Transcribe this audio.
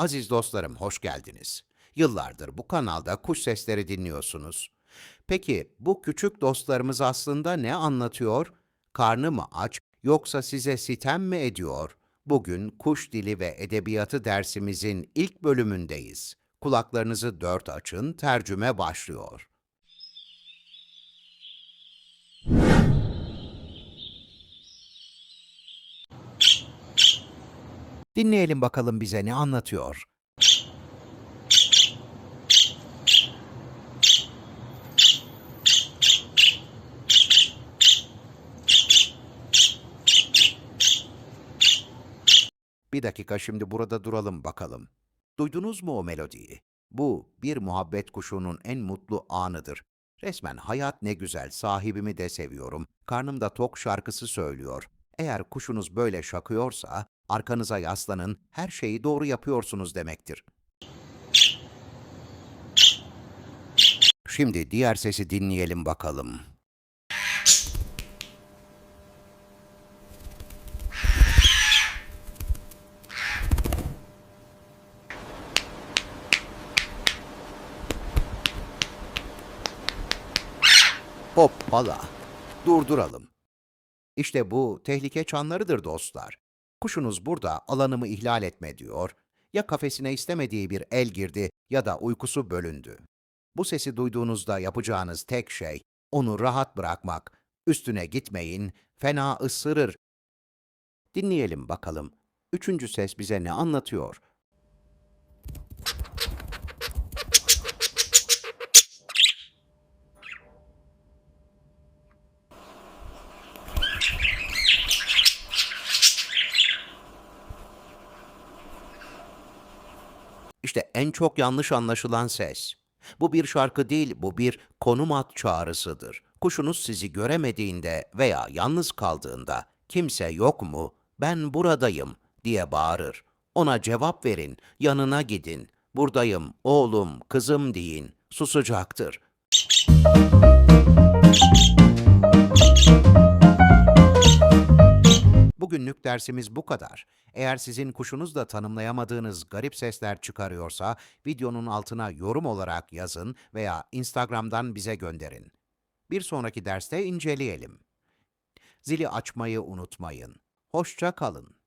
Aziz dostlarım hoş geldiniz. Yıllardır bu kanalda kuş sesleri dinliyorsunuz. Peki bu küçük dostlarımız aslında ne anlatıyor? Karnı mı aç yoksa size sitem mi ediyor? Bugün kuş dili ve edebiyatı dersimizin ilk bölümündeyiz. Kulaklarınızı dört açın, tercüme başlıyor. Dinleyelim bakalım bize ne anlatıyor. Bir dakika şimdi burada duralım bakalım. Duydunuz mu o melodiyi? Bu bir muhabbet kuşunun en mutlu anıdır. Resmen hayat ne güzel, sahibimi de seviyorum, karnım da tok şarkısı söylüyor. Eğer kuşunuz böyle şakıyorsa, arkanıza yaslanın, her şeyi doğru yapıyorsunuz demektir. Şimdi diğer sesi dinleyelim bakalım. Hoppala. Durduralım. İşte bu tehlike çanlarıdır dostlar. Kuşunuz burada alanımı ihlal etme diyor. Ya kafesine istemediği bir el girdi ya da uykusu bölündü. Bu sesi duyduğunuzda yapacağınız tek şey onu rahat bırakmak. Üstüne gitmeyin, fena ısırır. Dinleyelim bakalım. Üçüncü ses bize ne anlatıyor? İşte en çok yanlış anlaşılan ses. Bu bir şarkı değil, bu bir konum at çağrısıdır. Kuşunuz sizi göremediğinde veya yalnız kaldığında kimse yok mu, ben buradayım diye bağırır. Ona cevap verin, yanına gidin. Buradayım, oğlum, kızım deyin. Susacaktır. Bugünlük dersimiz bu kadar. Eğer sizin kuşunuz da tanımlayamadığınız garip sesler çıkarıyorsa videonun altına yorum olarak yazın veya Instagram'dan bize gönderin. Bir sonraki derste inceleyelim. Zili açmayı unutmayın. Hoşça kalın.